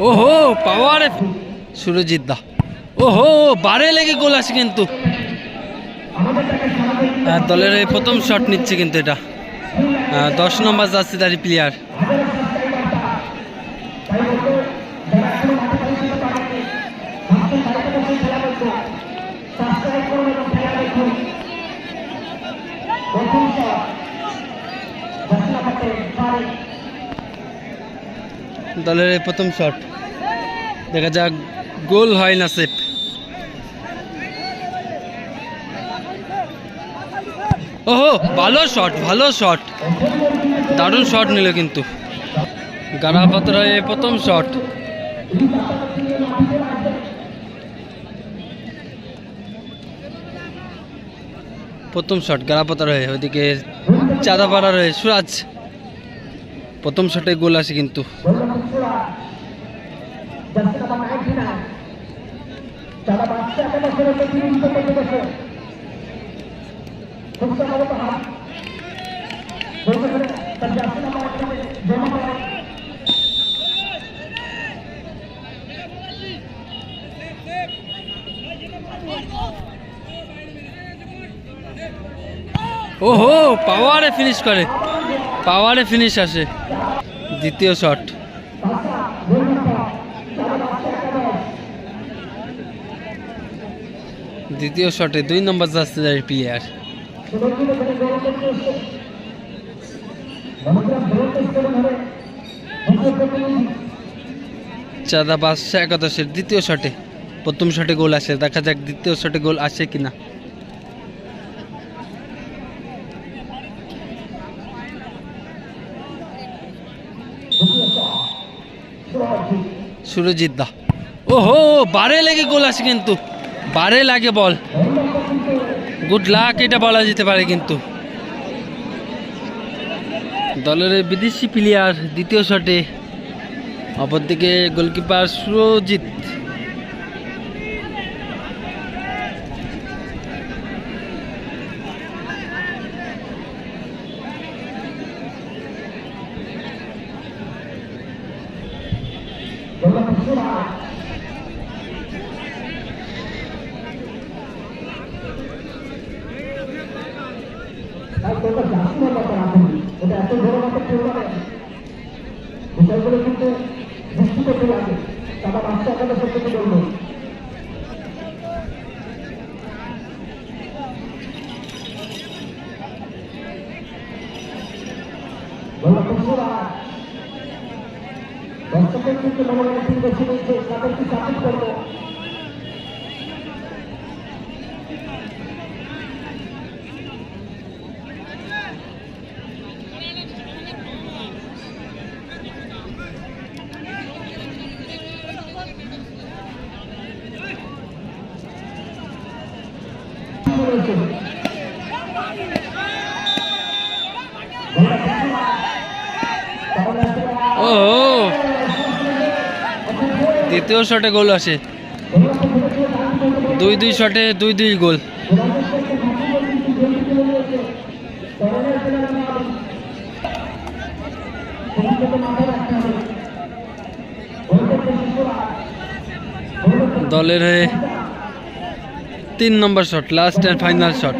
ওহো পাওয়ারে। সুরজিৎ দা। ওহো বারে লেগে গোল আছে কিন্তু। আহ, দলের এই প্রথম শট নিচ্ছে কিন্তু এটা। আহ, দশ নম্বর যাচ্ছে তারই প্লেয়ার দলের এই প্রথম শট দেখা যাক, গোল হয় না সেফ ওহো, ভালো শট ভালো শট দারুণ শট নিল কিন্তু। গাড়া পাত্র হয়ে প্রথম শট প্রথম শট গাড়া পাতার হয়ে ওইদিকে চাঁদা পাড়ার হয়ে সুরাজ। প্রথম শটে গোল আসে কিন্তু। ওহো পাওয়ারে ফিনিশ করে। পাওয়ারে ফিনিশ আসে। দ্বিতীয় শট দ্বিতীয় শটে দুই নম্বর যায় প্লেয়ার চাঁদা বাদশা একাদশের দ্বিতীয় শটে প্রথম শটে গোল আসে। দেখা যাক দ্বিতীয় শটে গোল আসে কিনা। সুরজিৎ দা। ওহো, বারে লাগে গোল আছে কিন্তু। বারে লাগে বল। গুড লাক, এটা বলা যেতে পারে কিন্তু। দলের বিদেশি প্লেয়ার দ্বিতীয় শটে, অপরদিকে গোলকিপার সুরজিৎ। বিষয়গুলো কিন্তু দৃষ্টি করতে লাগে তারা বাচ্চা একাদশ থেকে বলবো দর্শকের কিন্তু মনোনয়ন ঠিক বেছে নিয়েছে তাদেরকে সাপোর্ট করবো ও দ্বিতীয় শটে গোল আসে। দুই দুই শটে দুই দুই গোল। দলের হয়ে তিন নম্বর shot last and final shot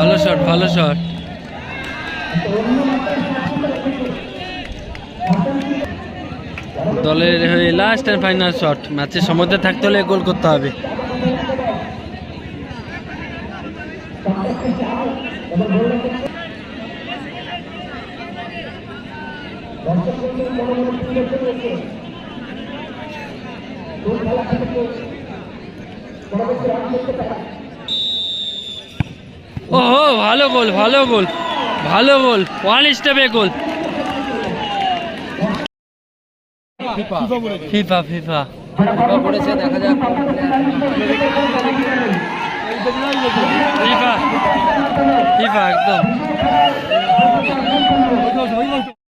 ভালো শট ভালো শট। দলের হয়ে লাস্ট অ্যান্ড ফাইনাল শট ম্যাচের সমুদ্রে থাকতে হলে গোল করতে হবে। ওহো ভালো গোল ভালো গোল ভালো গোল ওয়ান স্টেপে গোল। FIFA FIFA. দেখা যাক। ফিফা ফিফা একদম।